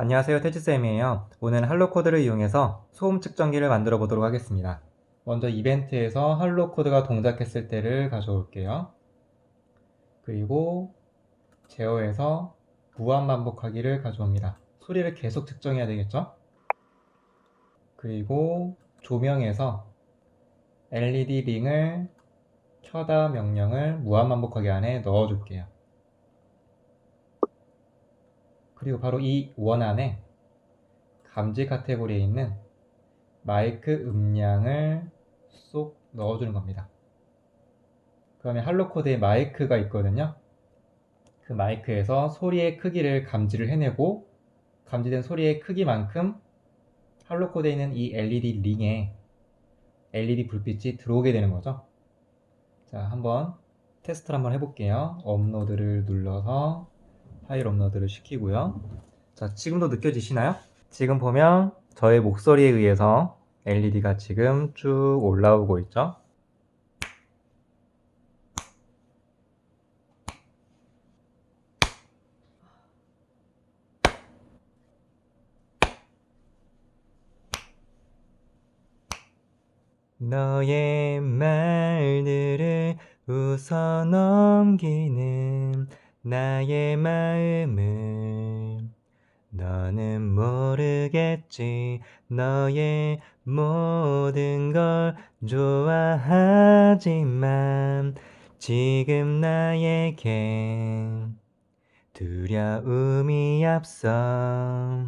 안녕하세요 태지쌤이에요. 오늘 할로 코드를 이용해서 소음 측정기를 만들어 보도록 하겠습니다. 먼저 이벤트에서 할로 코드가 동작했을 때를 가져올게요. 그리고 제어에서 무한 반복하기를 가져옵니다. 소리를 계속 측정해야 되겠죠? 그리고 조명에서 LED 링을 켜다 명령을 무한 반복하기 안에 넣어 줄게요 그리고 바로 이 원 안에 감지 카테고리에 있는 마이크 음량을 쏙 넣어주는 겁니다. 그러면 할로코드에 마이크가 있거든요. 그 마이크에서 소리의 크기를 감지를 해내고 감지된 소리의 크기만큼 할로코드에 있는 이 LED 링에 LED 불빛이 들어오게 되는 거죠. 자, 한번 테스트를 한번 해볼게요. 업로드를 눌러서 파일 업로드를 시키고요. 자, 지금도 느껴지시나요? 지금 보면 저의 목소리에 의해서 LED가 지금 쭉 올라오고 있죠. 너의 말들을 웃어 넘기는 나의 마음을 너는 모르겠지. 너의 모든 걸 좋아하지만 지금 나에겐 두려움이 앞서